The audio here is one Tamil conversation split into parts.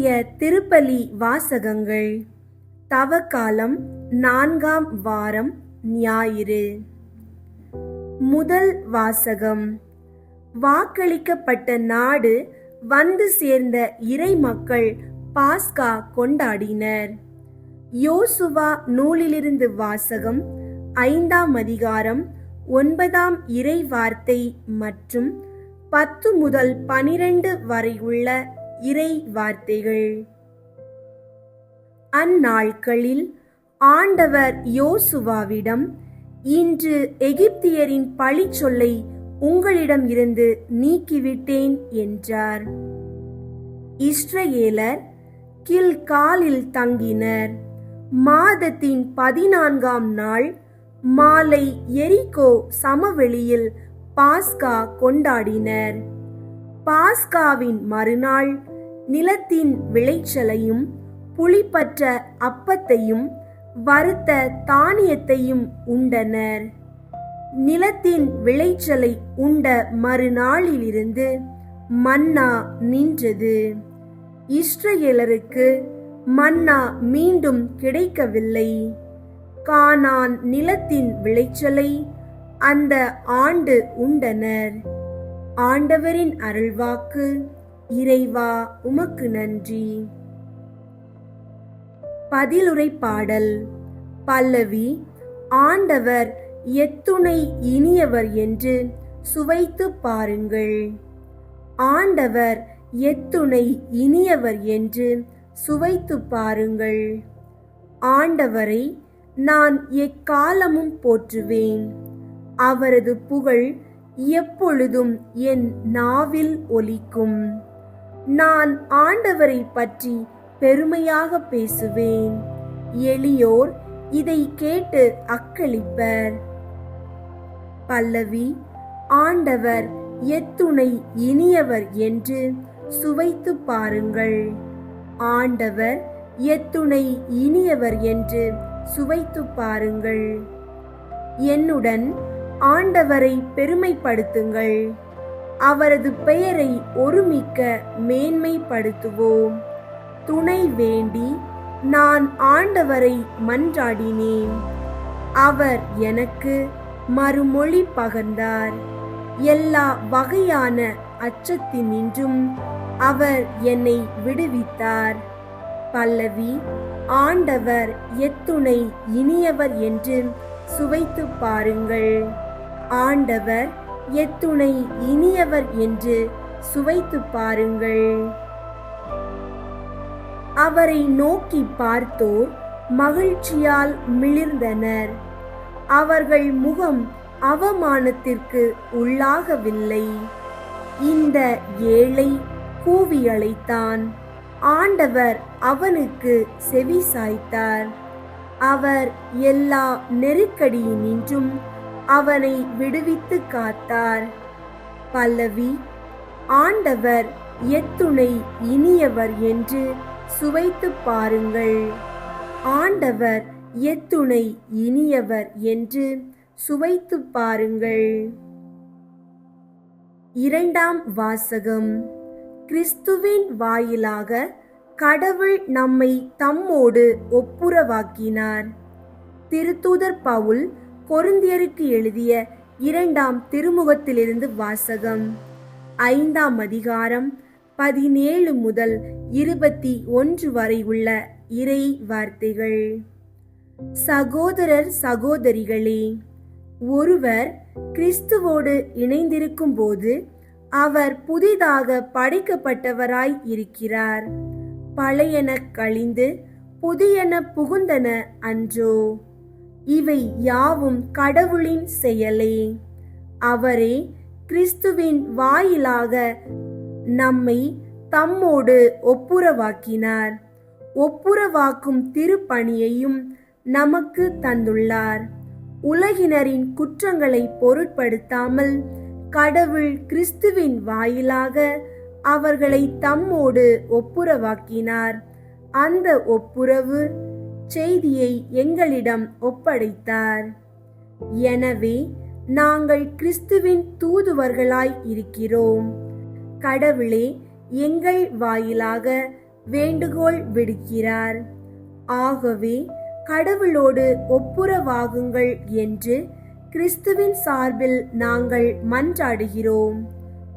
இன்றைய திருப்பலி வாசகங்கள். தவக்காலம் நான்காம் வாரம் ஞாயிறு. முதல் வாசகம். வாக்களிக்கப்பட்ட நாடு வந்து சேர்ந்த இறை மக்கள் பாஸ்கா கொண்டாடினர். யோசுவா நூலிலிருந்து வாசகம் ஐந்தாம் அதிகாரம் ஒன்பதாம் இறை வார்த்தை மற்றும் பத்து முதல் பனிரெண்டு வரை உள்ள இறை வார்த்தைகள். அந்நாட்களில் ஆண்டவர் யோசுவாவிடம் இன்று எகிப்தியரின் பழிச்சொல்லை உங்களிடம் இருந்து நீக்கிவிட்டேன் என்றார். இஸ்ரவேலர் கில்காலில் தங்கினர். மாதத்தின் பதினான்காம் நாள் மாலை எரிகோ சமவெளியில் பாஸ்கா கொண்டாடினர். பாஸ்காவின் மறுநாள் நிலத்தின் விளைச்சலையும் புளிப்பற்ற அப்பத்தையும் வறுத்த தானியத்தையும் உண்டனர். நிலத்தின் விளைச்சலை உண்ட மறுநாளிலிருந்து மன்னா நின்றது. இஸ்ரேலருக்கு மன்னா மீண்டும் கிடைக்கவில்லை. கானான் நிலத்தின் விளைச்சலை அந்த ஆண்டு உண்டனர். ஆண்டவரின் அருள்வாக்கு இறைவா உமக்கு நன்றி. பதிலுரை பாடல் பல்லவி ஆண்டவர் எத்துணை இனியவர் என்று சுவைத்து பாருங்கள். ஆண்டவர் எத்துணை இனியவர் என்று சுவைத்து பாருங்கள். ஆண்டவரை நான் எக்காலமும் போற்றுவேன். அவரது புகழ் எப்பொழுதும் என் நாவில் ஒலிக்கும். நான் ஆண்டவரை பற்றி பெருமையாக பேசுவேன். எளியோர் இதை கேட்டு அக்களிப்பர். பல்லவி ஆண்டவர் எத்துணை இனியவர் என்று சுவைத்து பாருங்கள். ஆண்டவர் எத்துணை இனியவர் என்று சுவைத்து பாருங்கள். என்னுடன் ஆண்டவரை பெருமைப்படுத்துங்கள். அவரது பெயரை ஒருமிக்க மேன்மைப்படுத்துவோம். துணை வேண்டி நான் ஆண்டவரை மன்றாடினேன். அவர் எனக்கு மறுமொழி பகர்ந்தார். எல்லா வகையான அச்சத்தினின்றும் அவர் என்னை விடுவித்தார். பல்லவி ஆண்டவர் எத்துணை இனியவர் என்று சுவைத்து பாருங்கள். ஆண்டவர் எத்துணை இனியவர் என்று சுவைத்து பாருங்கள். அவரை நோக்கி பார்த்தோர் மகிழ்ச்சியால் மிளிர்ந்தனர். அவர்கள் முகம் அவமானத்திற்கு உள்ளாகவில்லை. இந்த ஏழை கூவி அழைத்தான் ஆண்டவர் அவனுக்கு செவி சாய்த்தார். அவர் எல்லா நெருக்கடியினின்றும் அவனை விடுவித்து காத்தார். பல்லவி ஆண்டவர் எத்துணை இனியவர் என்று சுவைத்து பாருங்கள். ஆண்டவர் எத்துணை இனியவர் என்று சுவைத்து பாருங்கள். இரண்டாம் வாசகம். கிறிஸ்துவின் வாயிலாக கடவுள் நம்மை தம்மோடு ஒப்புரவாக்கினார். திருத்தூதர் பவுல் கொருந்தியருக்கு எழுதிய இரண்டாம் திருமுகத்திலிருந்து வாசகம். ஐந்தாம் அதிகாரம் பதினேழு முதல் இருபத்தி ஒன்று வரை உள்ள இறை வார்த்தைகள். சகோதரர் சகோதரிகளே ஒருவர் கிறிஸ்துவோடு இணைந்திருக்கும் போது அவர் புதிதாக படைக்கப்பட்டவராய் இருக்கிறார். பழையன கழிந்து புதியன புகுந்தன அன்றோ. இவை யாவும் கடவுளின் செயலே. அவரே கிறிஸ்துவின் வாயிலாக நம்மை தம்மோடு ஒப்புரவாக்கினார். ஒப்புரவாக்கும் திருப்பணியையும் நமக்கு தந்துள்ளார். உலகினரின் குற்றங்களை பொருட்படுத்தாமல் கடவுள் கிறிஸ்துவின் வாயிலாக அவர்களை தம்மோடு ஒப்புரவாக்கினார். அந்த ஒப்புரவு செய்தியை எங்களிடம் ஒப்படைத்தார். எனவே நாங்கள் கிறிஸ்துவின் தூதுவர்களாய் இருக்கிறோம். கடவுளே எங்கள் வாயிலாக வேண்டுகோள் விடுக்கிறார். ஆகவே கடவுளோடு ஒப்புரவாகுங்கள் என்று கிறிஸ்துவின் சார்பில் நாங்கள் மன்றாடுகிறோம்.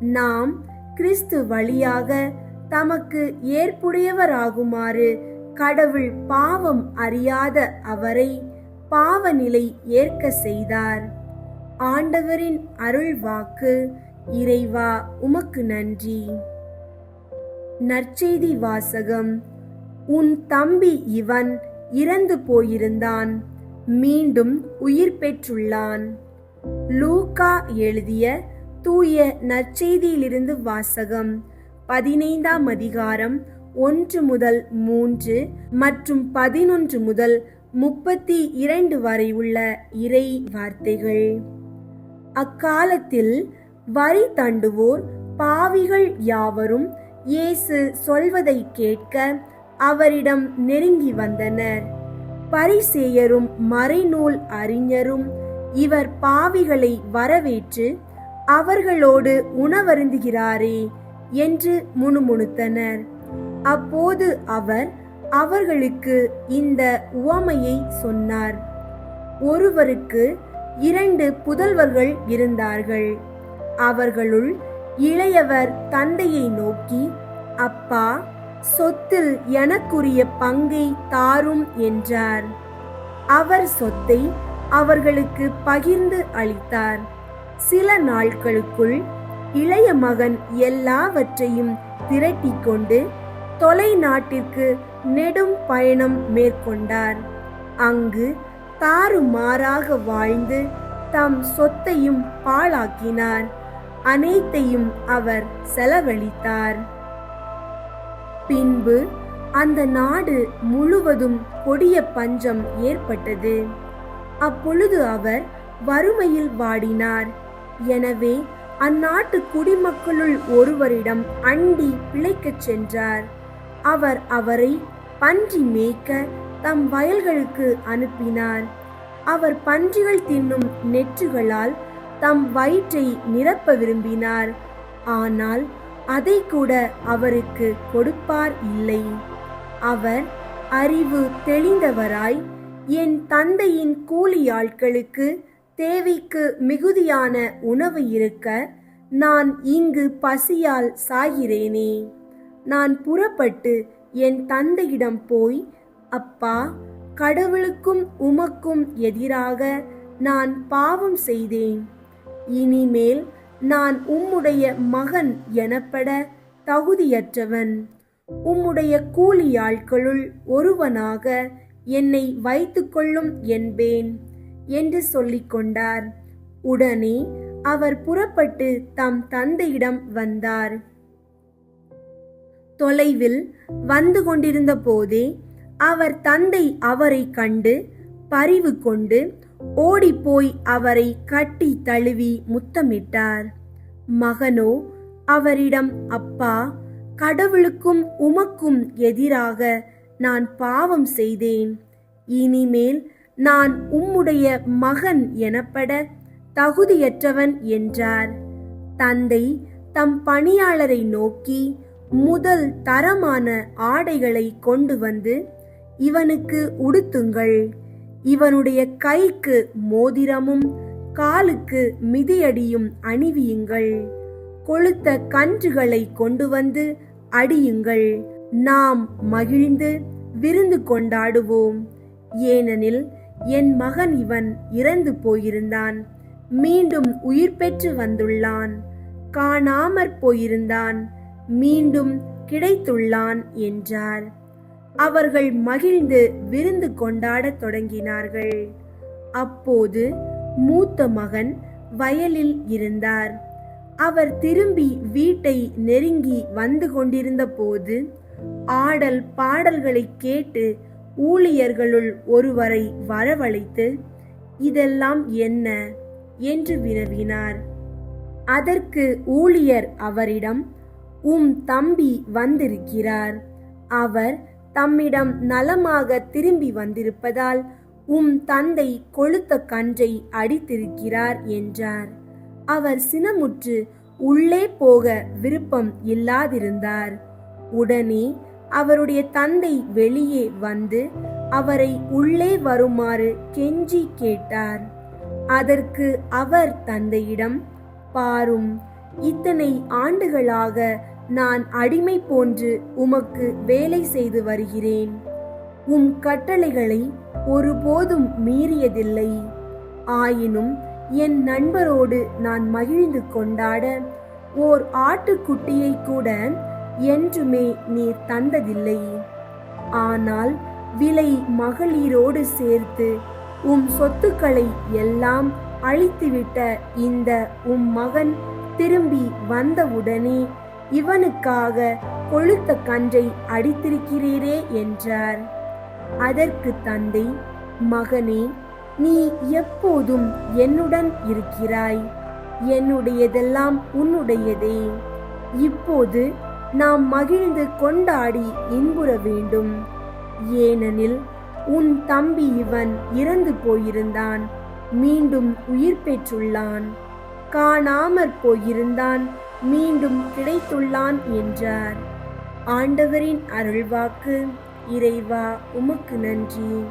நாம் கிறிஸ்து வழியாக தமக்கு ஏற்புடையவராகுமாறு கடவுள் பாவம் அறியாத அவரை பாவநிலை ஏற்க செய்தார். ஆண்டவரின் அருள் வாக்கு இறைவா உமக்கு நன்றி. நற்செய்தி வாசகம். உன் தம்பி இவன் இறந்து போயிருந்தான். மீண்டும் உயிர் பெற்றுள்ளான். லூகா எழுதிய தூய நற்செய்தியிலிருந்து வாசகம். பதினைந்தாம் அதிகாரம் ஒன்று முதல் மூன்று மற்றும் பதினொன்று முதல் முப்பத்தி இரண்டு வரை உள்ள இறை வார்த்தைகள். அக்காலத்தில் வரி தண்டுவோர் பாவிகள் யாவரும் இயேசு சொல்வதை கேட்க அவரிடம் நெருங்கி வந்தனர். பரிசேயரும் மறைநூல் அறிஞரும் இவர் பாவிகளை வரவேற்று அவர்களோடு உணவருந்துகிறாரே என்று முணுமுணுத்தனர். அப்போது அவர் அவர்களுக்கு இந்த உவமையை சொன்னார். ஒருவருக்கு இரண்டு புதல்வர்கள் இருந்தார்கள். அவர்களுள் இளையவர் தந்தையை நோக்கி அப்பா சொத்தில் எனக்குரிய பங்கை தாரும் என்றார். அவர் சொத்தை அவர்களுக்கு பகிர்ந்து அளித்தார். சில நாட்களுக்குள் இளைய மகன் எல்லாவற்றையும் திரட்டிக் கொண்டு தொலை நாட்டிற்கு நெடும் பயணம் மேற்கொண்டார். அங்கு தாறுமாறாக வாழ்ந்து தம் சொத்தையும் பாழாக்கினார். அனைத்தையும் அவர் செலவழித்தார். பின்பு அந்த நாடு முழுவதும் கொடிய பஞ்சம் ஏற்பட்டது. அப்பொழுது அவர் வறுமையில் வாடினார். எனவே அந்நாட்டு குடிமக்களுள் ஒருவரிடம் அண்டி பிழைக்கச் சென்றார். அவர் அவரை பன்றி மேய்க்க தம் வயல்களுக்கு அனுப்பினார். அவர் பன்றிகள் தின்னும் நெற்றுகளால் தம் வயிற்றை நிரப்ப விரும்பினார். ஆனால் அதை கூட அவருக்கு கொடுப்பார் இல்லை. அவர் அறிவு தெளிந்தவராய் என் தந்தையின் கூலியாட்களுக்கு தேவைக்கு மிகுதியான உணவு இருக்க நான் இங்கு பசியால் சாகிறேனே. நான் புறப்பட்டு என் தந்தையிடம் போய் அப்பா கடவுளுக்கும் உமக்கும் எதிராக நான் பாவம் செய்தேன். இனிமேல் நான் உம்முடைய மகன் எனப்பட தகுதியற்றவன். உம்முடைய கூலி ஆட்களுள் ஒருவனாக என்னை வைத்துக்கொள்ளும் என்பேன் என்று சொல்லிக்கொண்டார் உடனே அவர் புறப்பட்டு தம் தந்தையிடம் வந்தார். தொலைவில் வந்து கொண்டிருந்த போதே அவர் தந்தை அவரை கண்டு பரிவு கொண்டு ஓடிப்போய் அவரை கட்டி தழுவி முத்தமிட்டார். மகனோ அவரிடம் அப்பா கடவுளுக்கும் உமக்கும் எதிராக நான் பாவம் செய்தேன். இனிமேல் நான் உம்முடைய மகன் எனப்பட தகுதியற்றவன் என்றார். தந்தை தம் பணியாளரை நோக்கி முதல் தரமான ஆடைகளை கொண்டு வந்து இவனுக்கு உடுத்துங்கள். இவனுடைய கைக்கு மோதிரமும் காலுக்கு மிதியடியும் அணிவியுங்கள். கொளுத்த கன்றுகளை கொண்டு வந்து அடியுங்கள். நாம் மகிழ்ந்து விருந்து கொண்டாடுவோம். ஏனெனில் என் மகன் இவன் இறந்து போயிருந்தான். மீண்டும் உயிர் பெற்று வந்துள்ளான். காணாமற் போயிருந்தான். மீண்டும் கிடைத்துள்ளான் என்றார். அவர்கள் மகிழ்ந்து விருந்து கொண்டாடத் தொடங்கினார்கள். அப்போது மூத்த மகன் வயலில் இருந்தார். அவர் திரும்பி வீட்டை நெருங்கி வந்து கொண்டிருந்த போது ஆடல் பாடல்களை கேட்டு ஊழியர்களுள் ஒருவரை வரவழைத்து இதெல்லாம் என்ன என்று வினவினார். அதற்கு ஊழியர் அவரிடம் உம் தம்பி வந்திருக்கிறார். அவர் தம்மிடம் நலமாக திரும்பி வந்திருப்பதால் உம் தந்தை கொளுத்த கன்றை அடித்திருக்கிறார் என்றார். அவர் சினமுற்று உள்ளே போக விருப்பம் இல்லாதிருந்தார். உடனே அவருடைய தந்தை வெளியே வந்து அவரை உள்ளே வருமாறு கெஞ்சி கேட்டார். அதற்கு அவர் தந்தையிடம் பாரும் இத்தனை ஆண்டுகளாக நான் அடிமை போன்று உமக்கு வேலை செய்து வருகிறேன். உம் கட்டளைகளை ஒருபோதும் மீறியதில்லை. ஆயினும் என் நண்பரோடு நான் மகிழ்ந்து கொண்டாட ஓர் ஆட்டுக்குட்டியை கூட என்றுமே நீர் தந்ததில்லை. ஆனால் விலை மகளிரோடு சேர்த்து உம் சொத்துக்களை எல்லாம் அழித்துவிட்ட இந்த உம் மகன் திரும்பி வந்தவுடனே இவனுக்காக கொழுத்த கன்றை அடித்திருக்கிறீரே என்றார். அதற்கு தந்தை மகனே நீ எப்போதும் என்னுடன் இருக்கிறாய். என்னுடையதெல்லாம் உன்னுடையதே. இப்போது நாம் மகிழ்ந்து கொண்டாடி இன்புற வேண்டும். ஏனெனில் உன் தம்பி இவன் இறந்து போயிருந்தான். மீண்டும் உயிர் பெற்றுள்ளான். காணாமற் போயிருந்தான். மீண்டும் கிடைத்துள்ளான் என்றார். ஆண்டவரின் அருள்வாக்கு இறைவா உமக்கு நன்றி.